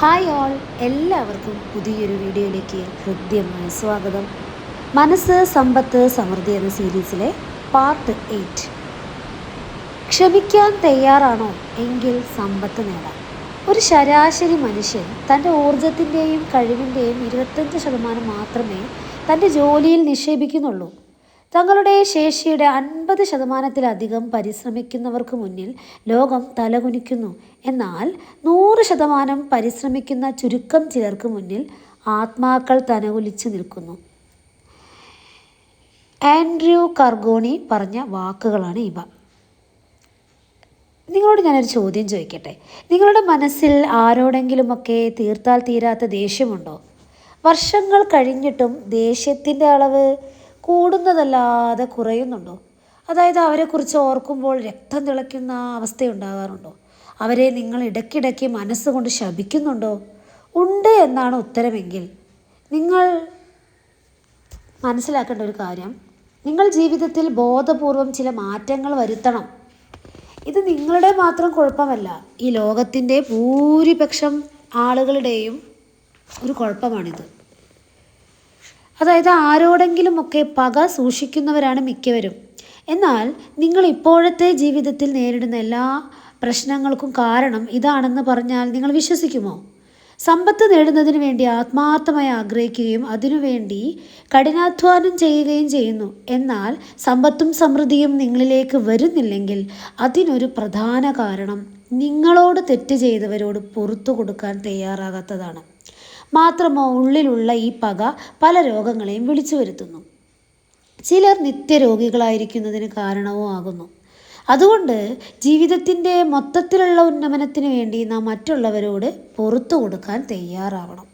Hi all എല്ലാവർക്കും പുതിയൊരു വീഡിയോയിലേക്ക് ഹൃദ്യമായ സ്വാഗതം. മനസ്സ് സമ്പത്ത് സമൃദ്ധി എന്ന സീരീസിലെ പാർട്ട് എയ്റ്റ്. ക്ഷമിക്കാൻ തയ്യാറാണോ എങ്കിൽ സമ്പത്ത് നേടാം. ഒരു ശരാശരി മനുഷ്യൻ തന്റെ ഊർജത്തിന്റെയും കഴിവിന്റെയും ഇരുപത്തഞ്ച് ശതമാനം മാത്രമേ തന്റെ ജോലിയിൽ നിക്ഷേപിക്കുന്നുള്ളൂ. തങ്ങളുടെ ശേഷിയുടെ അൻപത് ശതമാനത്തിലധികം പരിശ്രമിക്കുന്നവർക്ക് മുന്നിൽ ലോകം തലകുനിക്കുന്നു. എന്നാൽ നൂറ് ശതമാനം പരിശ്രമിക്കുന്ന ചുരുക്കം ചിലർക്ക് മുന്നിൽ ആത്മാക്കൾ തനകുലിച്ചു നിൽക്കുന്നു. ആൻഡ്രൂ കർഗോണി പറഞ്ഞ വാക്കുകളാണ് ഇവ. നിങ്ങളോട് ഞാനൊരു ചോദ്യം ചോദിക്കട്ടെ? നിങ്ങളുടെ മനസ്സിൽ ആരോടെങ്കിലുമൊക്കെ തീർത്താൽ തീരാത്ത ദേഷ്യമുണ്ടോ? വർഷങ്ങൾ കഴിഞ്ഞിട്ടും ദേഷ്യത്തിന്റെ അളവ് കൂടുന്നതല്ലാതെ കുറയുന്നുണ്ടോ? അതായത് അവരെക്കുറിച്ച് ഓർക്കുമ്പോൾ രക്തം തിളയ്ക്കുന്ന അവസ്ഥയുണ്ടാകാറുണ്ടോ? അവരെ നിങ്ങൾ ഇടയ്ക്കിടയ്ക്ക് മനസ്സുകൊണ്ട് ശപിക്കുന്നുണ്ടോ? ഉണ്ട് എന്നാണ് ഉത്തരമെങ്കിൽ നിങ്ങൾ മനസ്സിലാക്കേണ്ട ഒരു കാര്യം. നിങ്ങൾ ജീവിതത്തിൽ ബോധപൂർവം ചില മാറ്റങ്ങൾ വരുത്തണം. ഇത് നിങ്ങളുടെ മാത്രം കുഴപ്പമല്ല ഈ ലോകത്തിന്റെ ഭൂരിപക്ഷം ആളുകളുടെയും ഒരു കുഴപ്പമാണിത്. അതായത് ആരോടെങ്കിലുമൊക്കെ പക സൂക്ഷിക്കുന്നവരാണ് മിക്കവരും. എന്നാൽ നിങ്ങൾ ഇപ്പോഴത്തെ ജീവിതത്തിൽ നേരിടുന്ന എല്ലാ പ്രശ്നങ്ങൾക്കും കാരണം ഇതാണെന്ന് പറഞ്ഞാൽ നിങ്ങൾ വിശ്വസിക്കുമോ? സമ്പത്ത് നേടുന്നതിന് വേണ്ടി ആത്മാർത്ഥമായി ആഗ്രഹിക്കുകയും അതിനുവേണ്ടി കഠിനാധ്വാനം ചെയ്യുകയും ചെയ്യുന്നു. എന്നാൽ സമ്പത്തും സമൃദ്ധിയും നിങ്ങളിലേക്ക് വരുന്നില്ലെങ്കിൽ അതിനൊരു പ്രധാന കാരണം നിങ്ങളോട് തെറ്റ് ചെയ്തവരോട് പുറത്തു കൊടുക്കാൻ തയ്യാറാകാത്തതാണ്. മാത്രമോ ഉള്ളിലുള്ള ഈ പക പല രോഗങ്ങളെയും വിളിച്ചു വരുത്തുന്നു ചിലർ നിത്യരോഗികളായിരിക്കുന്നതിന് കാരണവും ആകുന്നു. അതുകൊണ്ട് ജീവിതത്തിന്റെ മൊത്തത്തിലുള്ള ഉന്നമനത്തിന് വേണ്ടി നാം മറ്റുള്ളവരോട് പുറത്തു കൊടുക്കാൻ തയ്യാറാവണം.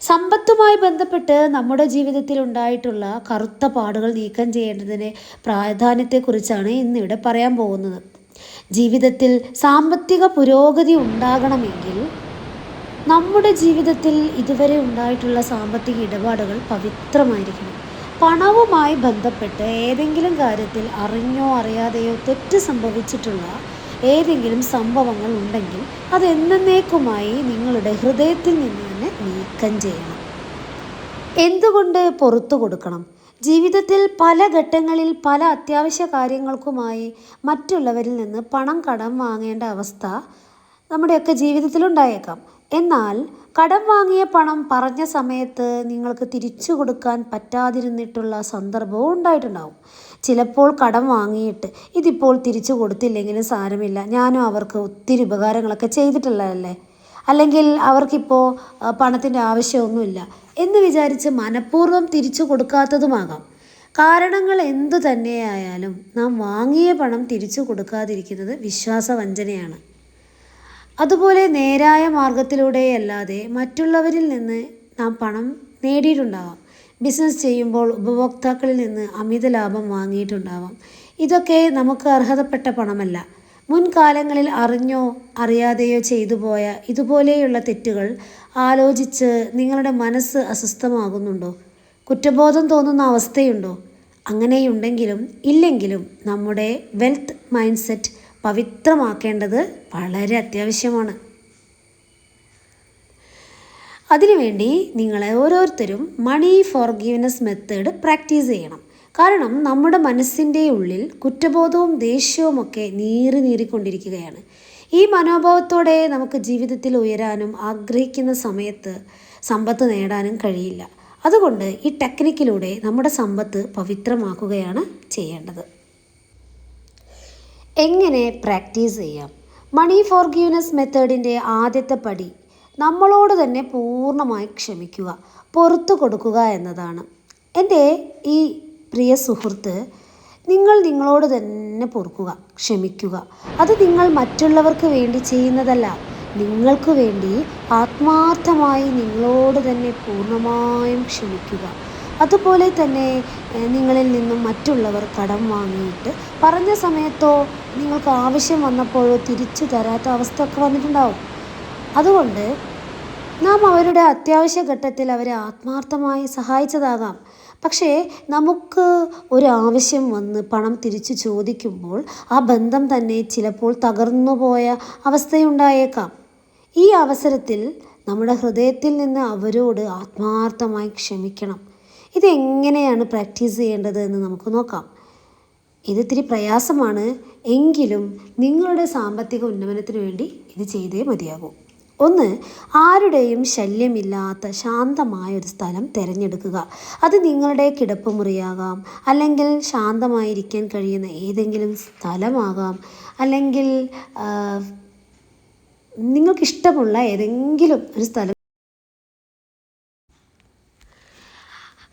സമ്പത്തുമായി ബന്ധപ്പെട്ട് നമ്മുടെ ജീവിതത്തിൽ ഉണ്ടായിട്ടുള്ള കറുത്ത പാടുകൾ നീക്കം ചെയ്യേണ്ടതിന്റെ പ്രാധാന്യത്തെക്കുറിച്ചാണ് ഇന്നിവിടെ പറയാൻ പോകുന്നത്. ജീവിതത്തിൽ സാമ്പത്തിക പുരോഗതി ഉണ്ടാകണമെങ്കിൽ നമ്മുടെ ജീവിതത്തിൽ ഇതുവരെ ഉണ്ടായിട്ടുള്ള സാമ്പത്തിക ഇടപാടുകൾ പവിത്രമായിരിക്കണം. പണവുമായി ബന്ധപ്പെട്ട് ഏതെങ്കിലും കാര്യത്തിൽ അറിഞ്ഞോ അറിയാതെയോ തെറ്റ് സംഭവിച്ചിട്ടുള്ള ഏതെങ്കിലും സംഭവങ്ങൾ ഉണ്ടെങ്കിൽ അത് എന്നേക്കുമായി നിങ്ങളുടെ ഹൃദയത്തിൽ നിന്ന് തന്നെ നീക്കം ചെയ്യണം. എന്തുകൊണ്ട് പുറത്തു കൊടുക്കണം? ജീവിതത്തിൽ പല ഘട്ടങ്ങളിൽ പല അത്യാവശ്യ കാര്യങ്ങൾക്കുമായി മറ്റുള്ളവരിൽ നിന്ന് പണം കടം വാങ്ങേണ്ട അവസ്ഥ നമ്മുടെയൊക്കെ ജീവിതത്തിലുണ്ടായേക്കാം. എന്നാൽ കടം വാങ്ങിയ പണം പറഞ്ഞ സമയത്ത് നിങ്ങൾക്ക് തിരിച്ചു കൊടുക്കാൻ പറ്റാതിരുന്നിട്ടുള്ള സന്ദർഭവും ഉണ്ടായിട്ടുണ്ടാവും. ചിലപ്പോൾ കടം വാങ്ങിയിട്ട് ഇതിപ്പോൾ തിരിച്ചു കൊടുത്തില്ലെങ്കിലും സാരമില്ല. ഞാനും അവർക്ക് ഒത്തിരി ഉപകാരങ്ങളൊക്കെ ചെയ്തിട്ടുള്ളതല്ലേ? അല്ലെങ്കിൽ അവർക്കിപ്പോൾ പണത്തിന്റെ ആവശ്യമൊന്നുമില്ല. എന്ന് വിചാരിച്ച് മനഃപൂർവം തിരിച്ചു കൊടുക്കാത്തതുമാകാം. കാരണങ്ങൾ എന്തു തന്നെയായാലും നാം വാങ്ങിയ പണം തിരിച്ചു കൊടുക്കാതിരിക്കുന്നത് വിശ്വാസവഞ്ചനയാണ്. അതുപോലെ നേരായ മാർഗത്തിലൂടെയല്ലാതെ മറ്റുള്ളവരിൽ നിന്ന് നാം പണം നേടിയിട്ടുണ്ടാവാം. ബിസിനസ് ചെയ്യുമ്പോൾ ഉപഭോക്താക്കളിൽ നിന്ന് അമിത ലാഭം വാങ്ങിയിട്ടുണ്ടാവാം. ഇതൊക്കെ നമുക്ക് അർഹതപ്പെട്ട പണമല്ല. മുൻകാലങ്ങളിൽ അറിഞ്ഞോ അറിയാതെയോ ചെയ്തു പോയ ഇതുപോലെയുള്ള തെറ്റുകൾ ആലോചിച്ച് നിങ്ങളുടെ മനസ്സ് അസ്വസ്ഥമാകുന്നുണ്ടോ? കുറ്റബോധം തോന്നുന്ന അവസ്ഥയുണ്ടോ? അങ്ങനെയുണ്ടെങ്കിലും ഇല്ലെങ്കിലും നമ്മുടെ വെൽത്ത് മൈൻഡ് സെറ്റ് പവിത്രമാക്കേണ്ടത് വളരെ അത്യാവശ്യമാണ്. അതിനുവേണ്ടി നിങ്ങളെ ഓരോരുത്തരും മണി ഫോർഗീവ്നെസ് മെത്തേഡ് പ്രാക്ടീസ് ചെയ്യണം. കാരണം നമ്മുടെ മനസ്സിന്റെ ഉള്ളിൽ കുറ്റബോധവും ദേഷ്യവും ഒക്കെ നീറി നീറിക്കൊണ്ടിരിക്കുകയാണ്. ഈ മനോഭാവത്തോടെ നമുക്ക് ജീവിതത്തിൽ ഉയരാനും ആഗ്രഹിക്കുന്ന സമയത്ത് സമ്പത്ത് നേടാനും കഴിയില്ല. അതുകൊണ്ട് ഈ ടെക്നിക്കിലൂടെ നമ്മുടെ സമ്പത്ത് പവിത്രമാക്കുകയാണ് ചെയ്യേണ്ടത്. എങ്ങനെ പ്രാക്ടീസ് ചെയ്യാം? മണി ഫോർ ഗ്യൂനസ് മെത്തേഡിന്റെ ആദ്യത്തെ പടി നമ്മളോട് തന്നെ പൂർണമായി ക്ഷമിക്കുക പുറത്തു കൊടുക്കുക എന്നതാണ്. എന്റെ ഈ പ്രിയ സുഹൃത്ത് നിങ്ങൾ നിങ്ങളോട് തന്നെ പൊറുക്കുക ക്ഷമിക്കുക. അത് നിങ്ങൾ മറ്റുള്ളവർക്ക് വേണ്ടി ചെയ്യുന്നതല്ല. നിങ്ങൾക്ക് വേണ്ടി ആത്മാർത്ഥമായി നിങ്ങളോട് തന്നെ പൂർണമായും ക്ഷമിക്കുക. അതുപോലെ തന്നെ നിങ്ങളിൽ നിന്നും മറ്റുള്ളവർ കടം വാങ്ങിയിട്ട് പറഞ്ഞ സമയത്തോ നിങ്ങൾക്ക് ആവശ്യം വന്നപ്പോഴോ തിരിച്ചു തരാത്ത അവസ്ഥയൊക്കെ വന്നിട്ടുണ്ടാവും. അതുകൊണ്ട് നാം അവരുടെ അത്യാവശ്യ ഘട്ടത്തിൽ അവരെ ആത്മാർത്ഥമായി സഹായിച്ചതാകാം. പക്ഷേ നമുക്ക് ഒരാവശ്യം വന്ന് പണം തിരിച്ചു ചോദിക്കുമ്പോൾ ആ ബന്ധം തന്നെ ചിലപ്പോൾ തകർന്നു പോയ അവസ്ഥയുണ്ടായേക്കാം. ഈ അവസരത്തിൽ നമ്മുടെ ഹൃദയത്തിൽ നിന്ന് അവരോട് ആത്മാർത്ഥമായി ക്ഷമിക്കണം. ഇതെങ്ങനെയാണ് പ്രാക്ടീസ് ചെയ്യേണ്ടത് എന്ന് നമുക്ക് നോക്കാം. ഇത് ഇത്തിരി പ്രയാസമാണ്. എങ്കിലും നിങ്ങളുടെ സാമ്പത്തിക ഉന്നമനത്തിന് വേണ്ടി ഇത് ചെയ്തേ മതിയാകൂ. ഒന്ന് ആരുടെയും ശല്യമില്ലാത്ത ശാന്തമായ ഒരു സ്ഥലം തിരഞ്ഞെടുക്കുക. അത് നിങ്ങളുടെ കിടപ്പുമുറിയാകാം അല്ലെങ്കിൽ ശാന്തമായിരിക്കാൻ കഴിയുന്ന ഏതെങ്കിലും സ്ഥലമാകാം അല്ലെങ്കിൽ നിങ്ങൾക്കിഷ്ടമുള്ള ഏതെങ്കിലും ഒരു സ്ഥലം.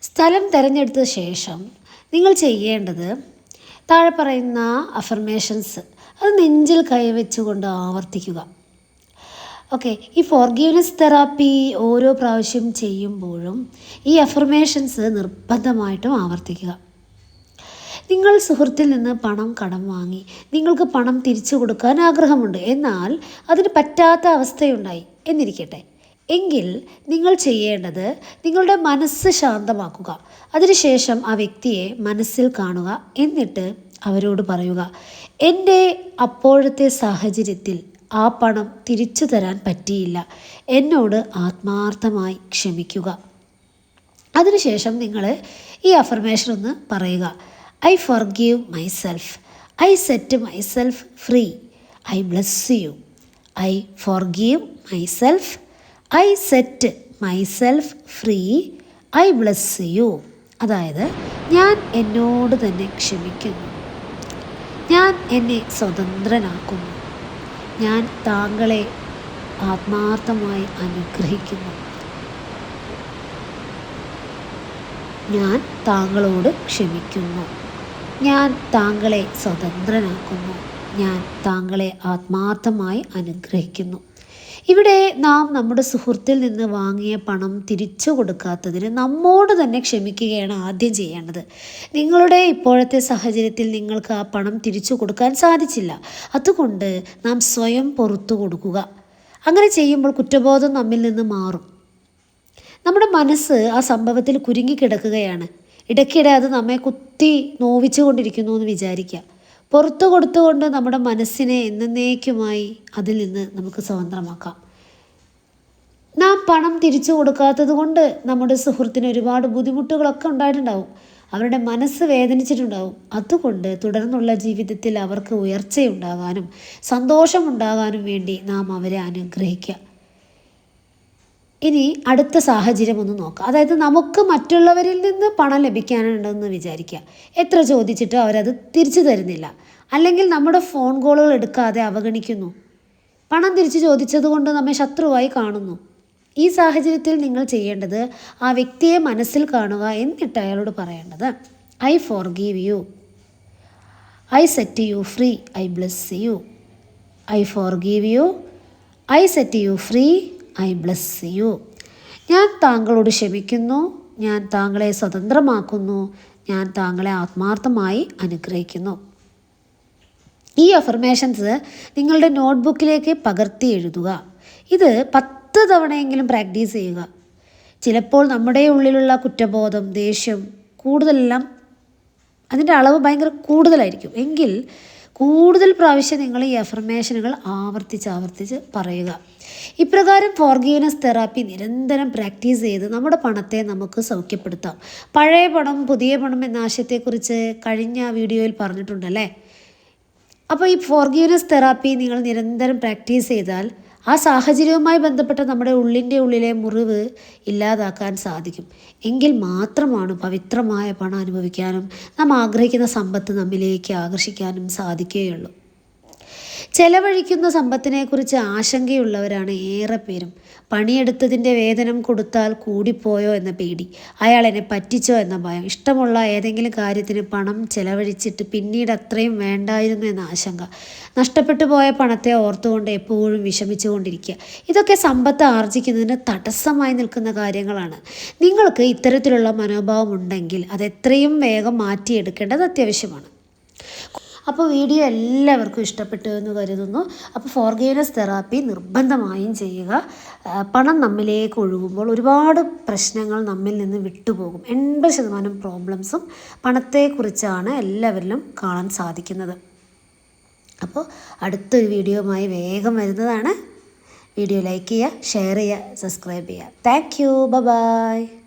സ്ഥലം തിരഞ്ഞെടുത്ത ശേഷം നിങ്ങൾ ചെയ്യേണ്ടത് താഴെ പറയുന്ന അഫർമേഷൻസ് അത് നെഞ്ചിൽ കൈവച്ചുകൊണ്ട് ആവർത്തിക്കുക. ഓക്കെ ഈ ഫോർഗീവ്നെസ് തെറാപ്പി ഓരോ പ്രാവശ്യം ചെയ്യുമ്പോഴും ഈ അഫർമേഷൻസ് നിർബന്ധമായിട്ടും ആവർത്തിക്കുക. നിങ്ങൾ സുഹൃത്തിൽ നിന്ന് പണം കടം വാങ്ങി നിങ്ങൾക്ക് പണം തിരിച്ചു കൊടുക്കാൻ ആഗ്രഹമുണ്ട് എന്നാൽ അതിന് പറ്റാത്ത അവസ്ഥയുണ്ടായി എന്നിരിക്കട്ടെ. എങ്കിൽ നിങ്ങൾ ചെയ്യേണ്ടത് നിങ്ങളുടെ മനസ്സ് ശാന്തമാക്കുക. അതിനുശേഷം ആ വ്യക്തിയെ മനസ്സിൽ കാണുക എന്നിട്ട് അവരോട് പറയുക എന്റെ അപ്പോഴത്തെ സാഹചര്യത്തിൽ ആ പണം തിരിച്ചു തരാൻ പറ്റിയില്ല. എന്നോട് ആത്മാർത്ഥമായി ക്ഷമിക്കുക. അതിനുശേഷം നിങ്ങൾ ഈ അഫർമേഷൻ ഒന്ന് പറയുക. I forgive myself I set myself free I bless you I forgive myself I set myself free I bless you അതായത് ഞാൻ എന്നോട് തന്നെ ക്ഷമിക്കുന്നു. ഞാൻ എന്നെ സ്വതന്ത്രനാക്കുന്നു. ഞാൻ താങ്കളെ ആത്മാർത്ഥമായി അനുഗ്രഹിക്കുന്നു. ഞാൻ താങ്കളോട് ക്ഷമിക്കുന്നു. ഞാൻ താങ്കളെ സ്വതന്ത്രനാക്കുന്നു. ഞാൻ താങ്കളെ ആത്മാർത്ഥമായി അനുഗ്രഹിക്കുന്നു. ഇവിടെ നാം നമ്മുടെ സുഹൃത്തിൽ നിന്ന് വാങ്ങിയ പണം തിരിച്ചു കൊടുക്കാത്തതിന് നമ്മോട് തന്നെ ക്ഷമിക്കുകയാണ് ആദ്യം ചെയ്യേണ്ടത്. നിങ്ങളുടെ ഇപ്പോഴത്തെ സാഹചര്യത്തിൽ നിങ്ങൾക്ക് ആ പണം തിരിച്ചു കൊടുക്കാൻ സാധിച്ചില്ല. അതുകൊണ്ട് നാം സ്വയം പുറത്തു കൊടുക്കുക. അങ്ങനെ ചെയ്യുമ്പോൾ കുറ്റബോധം നമ്മിൽ നിന്ന് മാറും. നമ്മുടെ മനസ്സ് ആ സംഭവത്തിൽ കുരുങ്ങിക്കിടക്കുകയാണ് ഇടയ്ക്കിടെ അത് നമ്മെ കുത്തി നോവിച്ചുകൊണ്ടിരിക്കുന്നു എന്ന് വിചാരിക്കുക. പുറത്തു കൊടുത്തുകൊണ്ട് നമ്മുടെ മനസ്സിനെ എന്നേക്കുമായി അതിൽ നിന്ന് നമുക്ക് സ്വതന്ത്രമാക്കാം. നാം പണം തിരിച്ചു കൊടുക്കാത്തത് കൊണ്ട് നമ്മുടെ സുഹൃത്തിന് ഒരുപാട് ബുദ്ധിമുട്ടുകളൊക്കെ ഉണ്ടായിട്ടുണ്ടാവും. അവരുടെ മനസ്സ് വേദനിച്ചിട്ടുണ്ടാവും. അതുകൊണ്ട് തുടർന്നുള്ള ജീവിതത്തിൽ അവർക്ക് ഉയർച്ചയുണ്ടാകാനും സന്തോഷമുണ്ടാകാനും വേണ്ടി നാം അവരെ അനുഗ്രഹിക്കുക. ഇനി അടുത്ത സാഹചര്യം ഒന്ന് നോക്കാം. അതായത് നമുക്ക് മറ്റുള്ളവരിൽ നിന്ന് പണം ലഭിക്കാനുണ്ടെന്ന് വിചാരിക്കുക. എത്ര ചോദിച്ചിട്ടും അവരത് തിരിച്ചു തരുന്നില്ല. അല്ലെങ്കിൽ നമ്മുടെ ഫോൺ കോളുകൾ എടുക്കാതെ അവഗണിക്കുന്നു. പണം തിരിച്ചു ചോദിച്ചത് കൊണ്ട് നമ്മെ ശത്രുവായി കാണുന്നു. ഈ സാഹചര്യത്തിൽ നിങ്ങൾ ചെയ്യേണ്ടത് ആ വ്യക്തിയെ മനസ്സിൽ കാണുക എന്നിട്ട് അയാളോട് പറയേണ്ടത് I forgive you I set you free I bless you I forgive you I set you free I bless you. ഞാൻ താങ്കളോട് ക്ഷമിക്കുന്നു. ഞാൻ താങ്കളെ സ്വതന്ത്രമാക്കുന്നു. ഞാൻ താങ്കളെ ആത്മാർത്ഥമായി അനുഗ്രഹിക്കുന്നു. ഈ അഫർമേഷൻസ് നിങ്ങളുടെ നോട്ട്ബുക്കിലേക്ക് പകർത്തി എഴുതുക. ഇത് പത്ത് തവണയെങ്കിലും പ്രാക്ടീസ് ചെയ്യുക. ചിലപ്പോൾ നമ്മുടെ ഉള്ളിലുള്ള കുറ്റബോധം ദേഷ്യം കൂടുതലെല്ലാം അതിന്റെ അളവ് ഭയങ്കര കൂടുതലായിരിക്കും. എങ്കിൽ കൂടുതൽ പ്രാവശ്യം നിങ്ങൾ ഈ അഫർമേഷനുകൾ ആവർത്തിച്ച് ആവർത്തിച്ച് പറയുക. ഇപ്രകാരം ഫോർഗീനസ് തെറാപ്പി നിരന്തരം പ്രാക്ടീസ് ചെയ്ത് നമ്മുടെ പണത്തെ നമുക്ക് സൗഖ്യപ്പെടുത്താം. പഴയ പണം പുതിയ പണം എന്ന ആശയത്തെക്കുറിച്ച് കഴിഞ്ഞ വീഡിയോയിൽ പറഞ്ഞിട്ടുണ്ടല്ലേ? അപ്പോൾ ഈ ഫോർഗീനസ് തെറാപ്പി നിങ്ങൾ നിരന്തരം പ്രാക്ടീസ് ചെയ്താൽ ആ സാഹചര്യവുമായി ബന്ധപ്പെട്ട നമ്മുടെ ഉള്ളിന്റെ ഉള്ളിലെ മുറിവ് ഇല്ലാതാക്കാൻ സാധിക്കും. എങ്കിൽ മാത്രമാണ് പവിത്രമായ പണം അനുഭവിക്കാനും നാം ആഗ്രഹിക്കുന്ന സമ്പത്ത് നമ്മിലേക്ക് ആകർഷിക്കാനും സാധിക്കുകയുള്ളൂ. ചെലവഴിക്കുന്ന സമ്പത്തിനെക്കുറിച്ച് ആശങ്കയുള്ളവരാണ് ഏറെ പേരും. പണിയെടുത്തതിന്റെ വേതനം കൊടുത്താൽ കൂടിപ്പോയോ എന്ന പേടി. അയാൾ എന്നെ പറ്റിച്ചോ എന്ന ഭയം. ഇഷ്ടമുള്ള ഏതെങ്കിലും കാര്യത്തിന് പണം ചെലവഴിച്ചിട്ട് പിന്നീട് അത്രയും വേണ്ടായിരുന്നു എന്ന ആശങ്ക. നഷ്ടപ്പെട്ടു പോയ പണത്തെ ഓർത്തുകൊണ്ട് എപ്പോഴും വിഷമിച്ചുകൊണ്ടിരിക്കുക. ഇതൊക്കെ സമ്പത്ത് ആർജിക്കുന്നതിന് തടസ്സമായി നിൽക്കുന്ന കാര്യങ്ങളാണ്. നിങ്ങൾക്ക് ഇത്തരത്തിലുള്ള മനോഭാവം ഉണ്ടെങ്കിൽ അത് എത്രയും വേഗം മാറ്റിയെടുക്കേണ്ടത് അത്യാവശ്യമാണ്. അപ്പോൾ വീഡിയോ എല്ലാവർക്കും ഇഷ്ടപ്പെട്ടു എന്ന് കരുതുന്നു. അപ്പോൾ ഫോർഗേനസ് തെറാപ്പി നിർബന്ധമായും ചെയ്യുക. പണം നമ്മിലേക്ക് ഒഴുകുമ്പോൾ ഒരുപാട് പ്രശ്നങ്ങൾ നമ്മിൽ നിന്ന് വിട്ടുപോകും. എൺപത് ശതമാനം പ്രോബ്ലംസും പണത്തെക്കുറിച്ചാണ് എല്ലാവരിലും കാണാൻ സാധിക്കുന്നത്. അപ്പോൾ അടുത്തൊരു വീഡിയോയുമായി വേഗം വരുന്നതാണ്. വീഡിയോ ലൈക്ക് ചെയ്യുക ഷെയർ ചെയ്യുക സബ്സ്ക്രൈബ് ചെയ്യുക. Thank you. ബൈ.